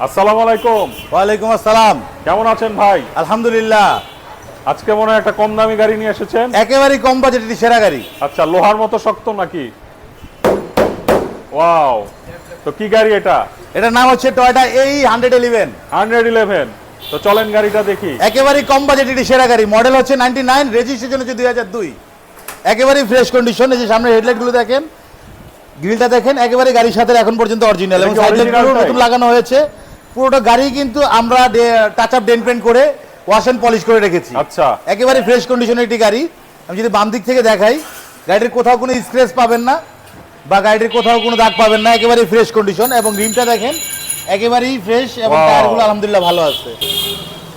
আসসালামু আলাইকুম। ওয়ালাইকুম আসসালাম। কেমন আছেন ভাই? আলহামদুলিল্লাহ। আজকে মনে হয় একটা কম দামি গাড়ি নিয়ে এসেছেন। একেবারেই কম বাজেটের সেরা গাড়ি। আচ্ছা লোহার মতো শক্ত নাকি? ওয়াও। তো কি গাড়ি এটা? এটার নাম হচ্ছে টয়টা এই হান্ড্রেড ইলেভেন হান্ড্রেড ইলেভেন। তো চলেন গাড়িটা দেখি। একেবারেই কম বাজেটের সেরা গাড়ি। মডেল হচ্ছে নাইনটি নাইন রেজিস্ট্রেশন হচ্ছে দুই হাজার দুই। একেবারেই ফ্রেশ কন্ডিশন এই যে সামনে হেডলাইটগুলো দেখেন গ্রিলটা দেখেন একেবারে গাড়ির সাথে এখন পর্যন্ত অরিজিনাল এবং এটা সাইড লাইটগুলো নতুন লাগানো হয়েছে। পুরোটা গাড়ি কিন্তু আমরা টাচ আপ ডেন্ট পেন্ট করে ওয়াশ অ্যান্ড পলিশ করে রেখেছি। আচ্ছা। একেবারে ফ্রেশ কন্ডিশনের একটি গাড়ি। আমি যদি বাম দিক থেকে দেখাই গাড়ির কোথাও কোনো স্ক্র্যাচ পাবেন না বা গাড়ির কোথাও কোনো দাগ পাবেন না একেবারেই ফ্রেশ কন্ডিশন এবং রিমটা দেখেন একেবারেই ফ্রেশ এবং টায়ারগুলো আলহামদুলিল্লাহ ভালো আছে।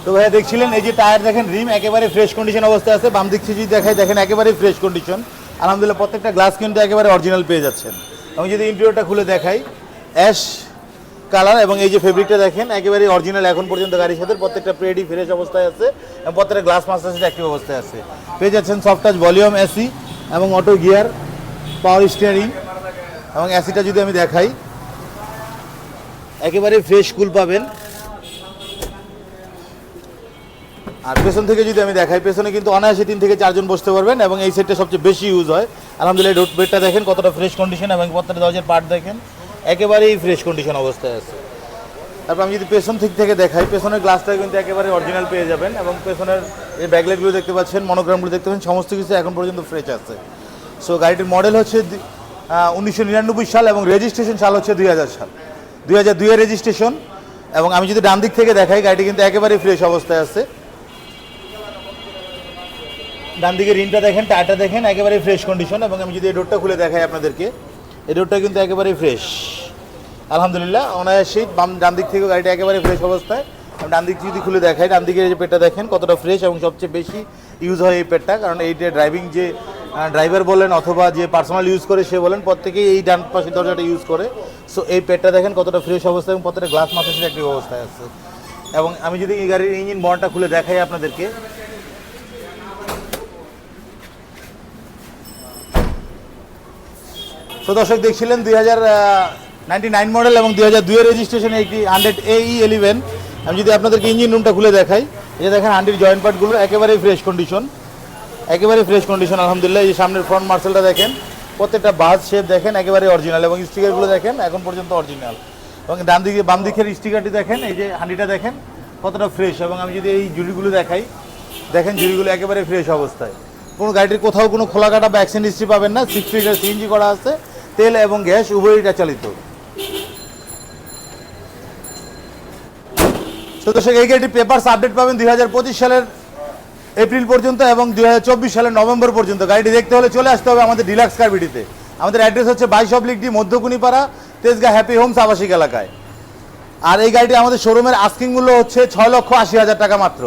তো ভাইয়া দেখছিলেন এই যে টায়ার দেখেন রিম একেবারে ফ্রেশ কন্ডিশন অবস্থায় আছে। বাম দিক থেকে যদি দেখাই দেখেন একেবারে ফ্রেশ কন্ডিশন আলহামদুলিল্লাহ প্রত্যেকটা গ্লাস কিন্তু একেবারে অরিজিনাল পেয়ে যাচ্ছেন। এবং যদি ইন্টেরিয়রটা খুলে দেখাই অ্যাশ কালার এবং এই যে ফেব্রিকটা দেখেন, একেবারে অরিজিনাল এখন পর্যন্ত গাড়ির সাথে, প্রত্যেকটা প্রেডি ফ্রেশ অবস্থায় আছে এবং প্রত্যেকটা গ্লাস মাস্টার অ্যাক্টিভ অবস্থায় আছে। পেয়ে যাচ্ছেন সফট টাচ ভলিউম এসি এবং অটো গিয়ার পাওয়ার স্টিয়ারিং এবং এসিটা যদি আমি দেখাই, একেবারে ফ্রেশ কুল পাবেন। আর পেছন থেকে যদি আমি দেখাই, পেছনে কিন্তু অনায়াসে তিন থেকে চারজন বসতে পারবেন এবং এই সেটটা সবচেয়ে বেশি ইউজ হয়। আলহামদুলিল্লাহ রোড বেডটা দেখেন কতটা ফ্রেশ কন্ডিশন এবং প্রত্যেকটা দরজার পার্ট দেখেন। একেবারেই ফ্রেশ কন্ডিশন অবস্থায় আছে। তারপর আমি যদি পেছন দিক থেকে দেখাই, পেছনের গ্লাসটা কিন্তু একেবারে অরিজিনাল পেয়ে যাবেন এবং পেছনের এই ব্যাকলাইটগুলো দেখতে পাচ্ছেন মনোগ্রামগুলো দেখতে পাচ্ছেন, সমস্ত কিছু এখন পর্যন্ত ফ্রেশ আছে। সো গাড়িটির মডেল হচ্ছে উনিশশো নিরানব্বই সাল এবং রেজিস্ট্রেশন সাল হচ্ছে দুই হাজার সাল। দুই হাজার দুইয়ের রেজিস্ট্রেশন এবং আমি যদি ডান দিক থেকে দেখাই, গাড়িটি কিন্তু একেবারেই ফ্রেশ অবস্থায় আছে। ডান দিকে রিনটা দেখেন, টায়ারটা দেখেন একেবারে ফ্রেশ কন্ডিশন এবং আমি যদি এই ডোরটা খুলে দেখাই আপনাদেরকে। এই রোডটা কিন্তু একেবারে ফ্রেশ আলহামদুলিল্লাহ, অনায়াসেই বাম, ডান দিক থেকে গাড়িটা একেবারে ফ্রেশ অবস্থায়। আমি ডান দিক যদি খুলে দেখাই, ডান দিকের যে পেটটা দেখেন, কতটা ফ্রেশ এবং সবচেয়ে বেশি ইউজ হয় এই পেটটা। কারণ এইটা ড্রাইভিং যে ড্রাইভার বলেন অথবা যে পার্সোনাল ইউজ করে সে বলেন, প্রত্যেকেই এই ডান পাশের দরজাটা ইউজ করে। সো এই পেটটা দেখেন কতটা ফ্রেশ অবস্থা এবং প্রত্যেকটা গ্লাস মাথা একটি অবস্থায় আছে। এবং আমি যদি এই গাড়ির ইঞ্জিন বর্নটা খুলে দেখাই আপনাদেরকে তো দর্শক, দেখছিলেন দুই হাজার নাইনটি নাইন মডেল এবং দুই হাজার দুইয়ের রেজিস্ট্রেশন একটি হান্ড্রেড এ ই এলিভেন আমি যদি আপনাদেরকে ইঞ্জিন রুমটা খুলে দেখাই, এই দেখেন হান্ড্রেড জয়েন্ট পার্টগুলো একেবারেই ফ্রেশ কন্ডিশন একেবারে ফ্রেশ কন্ডিশন আলহামদুলিল্লাহ। এই সামনের ফ্রন্ট মার্সেলটা দেখেন, প্রত্যেকটা বাস শেপ দেখেন একেবারে অরিজিনাল এবং স্টিকারগুলো দেখেন, এখন পর্যন্ত অরিজিনাল এবং ডান দিকে, বাম দিকের স্টিকারটি দেখেন, এই যে হান্ডিটা দেখেন, কতটা ফ্রেশ এবং আমি যদি এই জুড়িগুলো দেখাই, দেখেন জুড়িগুলো একেবারে ফ্রেশ অবস্থায়। কোনো গাড়িটির কোথাও কোনো খোলা কাটা বা অ্যাক্সিডেন্ট হিস্ট্রি পাবেন না সিক্স লিটার সিএনজি করা আছে। তেল এবং গ্যাস উভয়ই চালিত। তো দর্শক, এই পেপারস আপডেট পাবেন দুই হাজার পঁচিশ সালের এপ্রিল পর্যন্ত এবং দুই হাজার চব্বিশ সালের নভেম্বর পর্যন্ত। গাড়িটি দেখতে হলে চলে আসতে হবে আমাদের ডিলাক্স কারবিটিতে আমাদের অ্যাড্রেস হচ্ছে বাইশ oblique D Madhyakunipara, Tejgaon happy homes আবাসিক এলাকায়। আর এই গাড়িটি আমাদের শোরুমের আস্কিং মূল্য হচ্ছে ছয় লক্ষ আশি হাজার টাকা মাত্র।